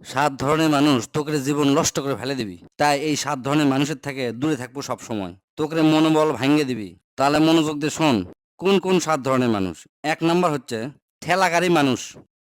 সাত ধরনের মানুষ তোকে জীবন নষ্ট করে ফেলে দিবি। তাই এই সাত ধরনের মানুষের থেকে দূরে থাকব সব সময় তোকে মনোবল ভাঙ্গে দিবি। তাহলে মনোযোগ দিয়ে শোন, কোন কোন সাত ধরনের মানুষ? এক নাম্বার হচ্ছে ঠেলাগাড়ি মানুষ।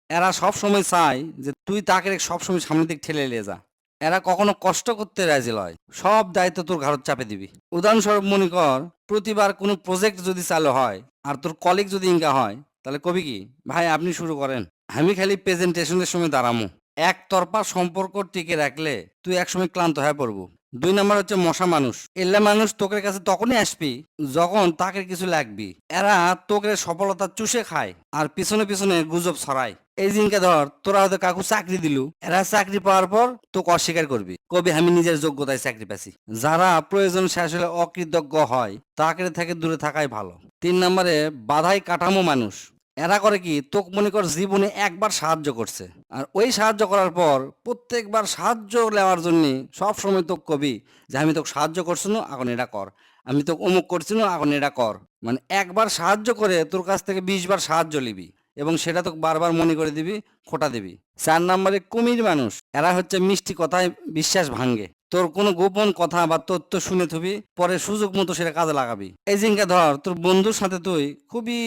এরা সব সময় চায় যে তুই তাকে সবসময় সামনের দিক ঠেলে নিয়ে যা। এরা কখনো কষ্ট করতে রাজি লয় সব দায়িত্ব তোর ঘাড়ত চাপে দিবি। উদাহরণস্বরূপ মনে কর, প্রতিবার কোনো প্রজেক্ট যদি চালু হয় আর তোর কলিগ যদি ইনকা হয়, তাহলে কবি কি? ভাই, আপনি শুরু করেন। আমি খালি প্রেজেন্টেশনের সময় দাঁড়ামো। একতরফা সম্পর্ক টিকে রাখলে তুই একসময় ক্লান্ত হয়ে পড়ব। দুই নাম্বার হচ্ছে মশা মানুষ। এল্লা মানুষ তোকের কাছে তখনই আসবি যখন তাকে কিছু লাগবি। এরা তোকে সফলতা চুষে খায় আর পিছনে পিছনে গুজব ছড়ায়। এই দিনকে ধর, তোরা হয়তো কাকু চাকরি দিলু। এরা চাকরি পাওয়ার পর তোকে অস্বীকার করবি। কবি, আমি নিজের যোগ্যতায় চাকরি পাচ্ছি যারা প্রয়োজন শেষ হলে অকৃতজ্ঞ হয় তাকে থেকে দূরে থাকাই ভালো। তিন নম্বরে, বাধাই কাঠামো মানুষ। এরা করে কি? তোক মনে কর জীবনে একবার সাহায্য করছে। আর ওই সাহায্য করার পর প্রত্যেকবার সাহায্য নেওয়ার জন্য সবসময় তোকে কবি যে, আমি তোকে সাহায্য করছি না, এখন এটা কর। আমি তোকে অমুক করছি না, এখন এটা কর। মানে একবার সাহায্য করে তোর কাছ থেকে বিশ বার সাহায্য নিবি এবং সেটা তোকে বারবার মনে করে দিবি, খোটা দিবি। চার নম্বরে কুমির মানুষ, এরা হচ্ছে মিষ্টি কথায় বিশ্বাস ভাঙ্গে তোর কোনো গোপন কথা বা তথ্য শুনে থবি, পরে সুযোগ মতো সেটা কাজে লাগাবি। এই জিনকে ধর, তোর বন্ধুর সাথে তুই খুবই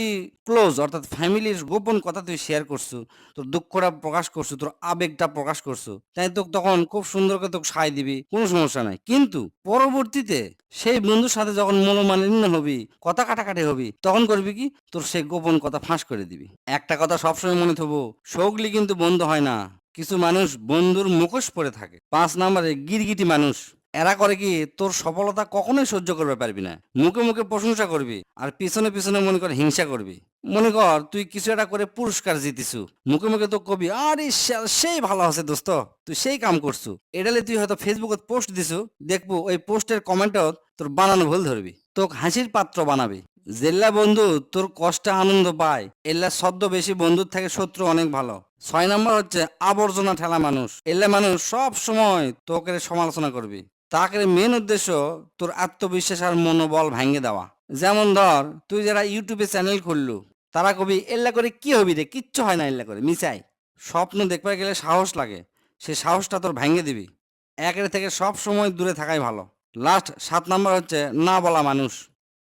ক্লোজ অর্থাৎ ফ্যামিলির গোপন কথা তুই শেয়ার করছু, তোর দুঃখটা প্রকাশ করছু, তোর আবেগটা প্রকাশ করছু, তাই তোকে তখন খুব সুন্দর করে তোকে সায় দিবি, কোনো সমস্যা নাই। কিন্তু পরবর্তীতে সেই বন্ধুর সাথে যখন মনোমালিন্য হবি, কথা কাটাকাটি হবি, তখন করবি কি? তোর সেই গোপন কথা ফাঁস করে দিবি। একটা কথা সবসময় মনে থবো সৌগলি কিন্তু বন্ধ হয় না। কিছু মানুষ বন্ধুর মুখোশ পরে থাকে। পাঁচ নম্বরে গিরগিটি মানুষ। এরা করে কি, তোর সফলতা কখনোই সহ্য করবে পারবি না। মুখে মুখে প্রশংসা করবি, আর পিছনে পিছনে মনে কর হিংসা করবি। মনে কর, তুই কিছু একটা করে পুরস্কার জিতিছু। মুখে মুখে তো কবি, আরে সেই ভালো আছে দোস্ত, তুই সেই কাম করছু। এডালে তুই হয়তো ফেসবুকত পোস্ট দিছু, দেখব ওই পোস্টের কমেন্টত তোর বানানো ভুল ধরবি। তোকে হাসির পাত্র বানাবি। জেল্লা বন্ধু, তোর কষ্টে আনন্দ পায়। এল্লা সদ্য বেশি বন্ধুর থেকে শত্রু অনেক ভালো। ছয় নম্বর হচ্ছে আবর্জনা ঠেলা মানুষ। এল্লা মানুষ সব সময় তোকে সমালোচনা করবি। তাকে মেন উদ্দেশ্য তোর আত্মবিশ্বাস আর মনোবল ভাঙে দেওয়া। যেমন ধর, তুই যারা ইউটিউবে চ্যানেল খুললু, তারা কবি, এল্লা করে কি হবি রে? কিচ্ছু হয় না এল্লা করে, মিশাই। স্বপ্ন দেখবার গেলে সাহস লাগে। সে সাহসটা তোর ভেঙে দিবি। একের থেকে সব সময় দূরে থাকাই ভালো। লাস্ট সাত নাম্বার হচ্ছে না বলা মানুষ।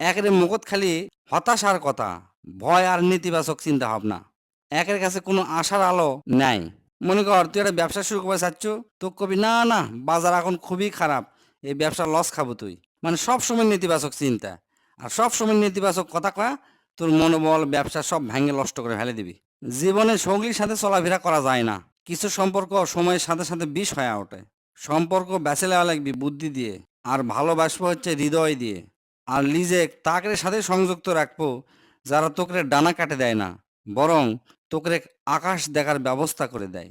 একের মুখত খালি হতাশার কথা, ভয় আর নেতিবাচক চিন্তা ভাবনা একের কাছে কোনো আশার আলো নাই। মনে কর, তুই একটা ব্যবসা শুরু করতে চাচ্ছ, তো কবি, না না, বাজার এখন খুবই খারাপ, এই ব্যবসা লস খাব তুই। মানে সব সময় নেতিবাচক চিন্তা। আর সব সময় নেতিবাচক কথা কয়া, তোর মনোবল, ব্যবসা সব ভেঙে নষ্ট করে ফেলে দিবি। জীবনে সঙ্গীর সাথে চলাফেরা করা যায় না। কিছু সম্পর্ক সময়ের সাথে সাথে বিষ হয়ে ওঠে। সম্পর্ক বেছে নেওয়া লাগবি বুদ্ধি দিয়ে। আর ভালোবাসবো হচ্ছে হৃদয় দিয়ে। আর লিজে তাকের সাথে সংযুক্ত রাখব, যারা তোকরে ডানা কাটে দেয় না, বরং তোকরে আকাশ দেখার ব্যবস্থা করে দেয়।